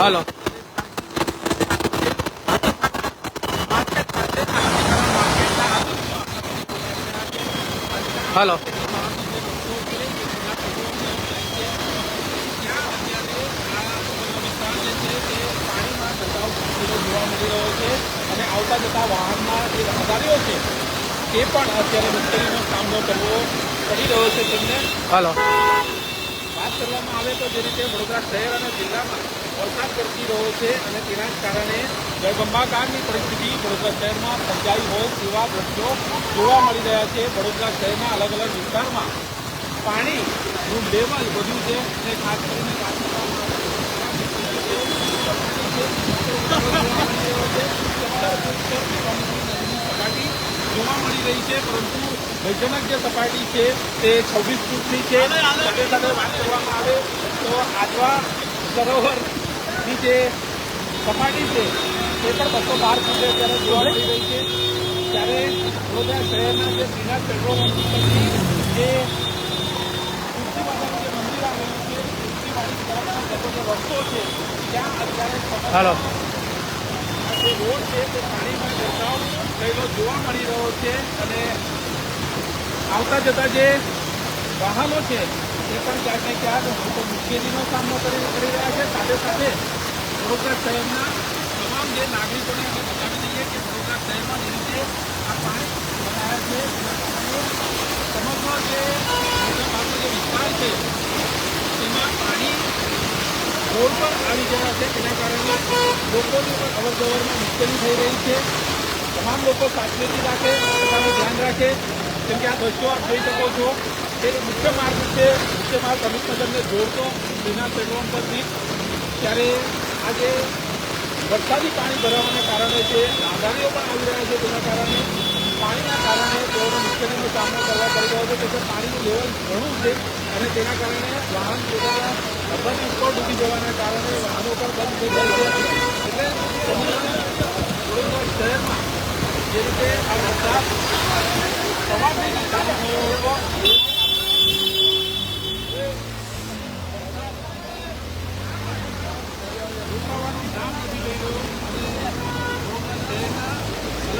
હાલો. હાલો. અને આવતા જતા વાહનમાં જે રાહદારીઓ છે તે પણ અત્યારે મુશ્કેલીનો સામનો કરવો પડી રહ્યો છે તેમને હાલો. વાત કરવામાં આવે તો જે રીતે વડોદરા શહેર અને જિલ્લામાં વરસાદ વરસી રહ્યો છે અને તેના કારણે જળબંબાકારની પરિસ્થિતિ વડોદરા શહેરમાં સર્જાઈ હોય તેવા દ્રશ્યો જોવા મળી રહ્યા છે. વડોદરા શહેરના અલગ અલગ વિસ્તારમાં પાણીનું લેવલ વધ્યું છે અને ખાસ કરીને સપાટી જોવા મળી રહી છે, પરંતુ ભયજનક જે સપાટી છે તે છવ્વીસ ફૂટની છે. સાથે સાથે વાત કરવામાં આવે તો આજવા સરોવરની જે સપાટી છે તે પણ બસો બાર ફૂટે અત્યારે જોવા મળી રહી છે. ત્યારે વડોદરા શહેરના જે શ્રીનાથ પેટ્રોલ પંપ જે તુલસી માતાનું જે મંદિર આવેલું છે તુલસી જતો જે રસ્તો છે ત્યાં અત્યારે જે રોડ છે તે પાણીમાં ગરકાવ થયેલો જોવા મળી રહ્યો છે અને આવતા જતા જે વાહનો છે એ પણ ક્યાંક ને ક્યાંક લોકો મુશ્કેલીનો સામનો કરી રહ્યા છે. સાથે સાથે વડોદરા શહેરના તમામ જે નાગરિકોને અમે બતાવી દઈએ કે વડોદરા શહેરમાં જે રીતે આ પાણી ભરાયા છે એના કારણે સમગ્ર જે મોટાભાગનો જે વિસ્તાર છે તેમાં પાણી રોડ પર આવી ગયા છે તેના કારણે લોકોની પણ અવર જવરમાં મુશ્કેલી થઈ રહી છે તમામ લોકો સાવચેતી રાખે પોતાનું ધ્યાન રાખે કેમ કે આ દ્રશ્યો આપ જોઈ શકો છો તે મુખ્ય માર્ગ છે મુખ્ય માર્ગ અમિતનગરને જોડતો શ્રીનાથ પેટ્રોલ પરથી ત્યારે આજે વરસાદી પાણી ભરાવાના કારણે છે રાહદારીઓ પણ આવી રહ્યા છે, તેના કારણે પાણીના કારણે તેઓને મુશ્કેલીનો સામનો કરવા પડી રહ્યો છે. કે પાણીનું લેવલ ઘણું છે અને તેના કારણે વાહન પોતાના અર્બન ઉપર ડૂબી જવાના કારણે વાહનો પણ બંધ થઈ જાય છે. એટલે શહેરમાં જે રીતે આ વરસાદ સવારથી ચાલુ થયો હતો રોકાવાનું નામ નથી લઈ રહ્યો અને વડોદરા શહેરના અલગ અલગ વિસ્તારમાં જે રીતે પાણી ખાસ કરીને નીચાણવાળા જે વિસ્તારો છે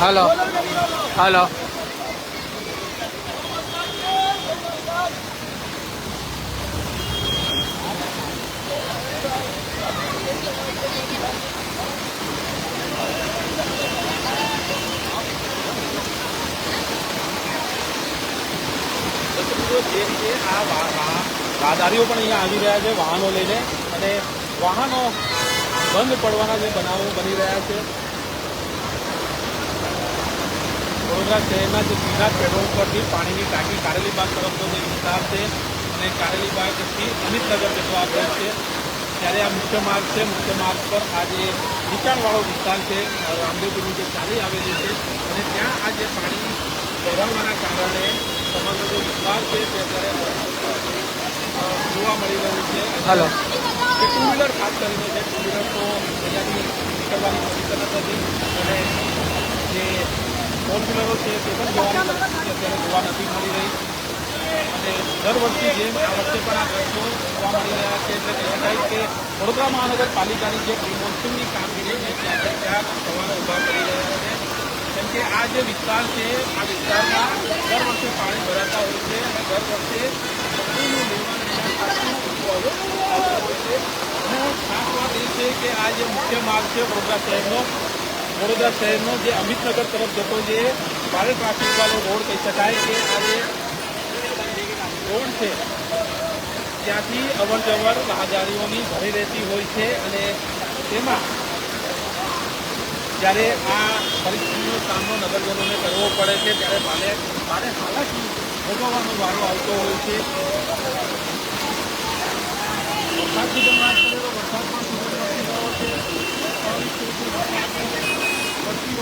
હાલો. હલો. રાહદારીઓ પણ અહીંયા આવી રહ્યા છે વાહનો લઈને અને વાહનો બંધ પડવાના જે બનાવો બની રહ્યા છે. વડોદરા શહેરના જે શ્રીનાથ પેટ્રોલ પરથી પાણીની ટાંકી કારેલીબાગ તરફનો જે વિસ્તાર છે અને કારેલીબાગથી અમિતનગર જેટલો આ બ્રિજ છે. ત્યારે આ મુખ્ય માર્ગ છે. મુખ્ય માર્ગ પર આ જે નીચાણવાળો વિસ્તાર છે રામદેવપુરની જે ચાલી આવેલી છે અને ત્યાં આ જે પાણી ભરાવાના કારણે સમગ્ર જે વિસ્તાર છે તે અત્યારે જોવા મળી રહ્યું છે. હલો. કે ટુ વ્હીલર ખાસ કરીને છે ટુ વ્હીલર તો અહીંયાથી નીકળવાની પોઝિશન જ નથી. અને જે ફોર વ્હીલરો છે તે પણ પરિસ્થિતિ અત્યારે જોવા નથી મળી રહી. અને દર વર્ષની જેમ આ વખતે પણ આ દ્રશ્યો જોવા મળી રહ્યા છે, એટલે કહી શકાય કે વડોદરા મહાનગરપાલિકાની જે પ્રી મોન્સૂનની કામગીરી છે, ત્યાં ત્યાં સવાલો ઊભા કરી રહ્યા છે. કેમ કે આ જે વિસ્તાર છે, આ વિસ્તારમાં દર વર્ષે પાણી ભરાતા હોય છે અને દર વર્ષે પાણીનું નિર્માણ અને ખાસ વાત એ છે કે આ જે મુખ્ય માર્ગ છે વડોદરા શહેરનો વડોદરા શહેરનો જે અમિતનગર તરફ જતો જે ભારે ટ્રાફિકવાળો રોડ કહી શકાય કે આ રોડ છે, ત્યાંથી અવર જવર રાહદારીઓની ભરી રહેતી હોય છે અને તેમાં જ્યારે આ પરિસ્થિતિનો સામનો નગરજનોને કરવો પડે છે, ત્યારે ભારે ભારે હાલાકી ભોગવવાનો વારો આવતો હોય છે.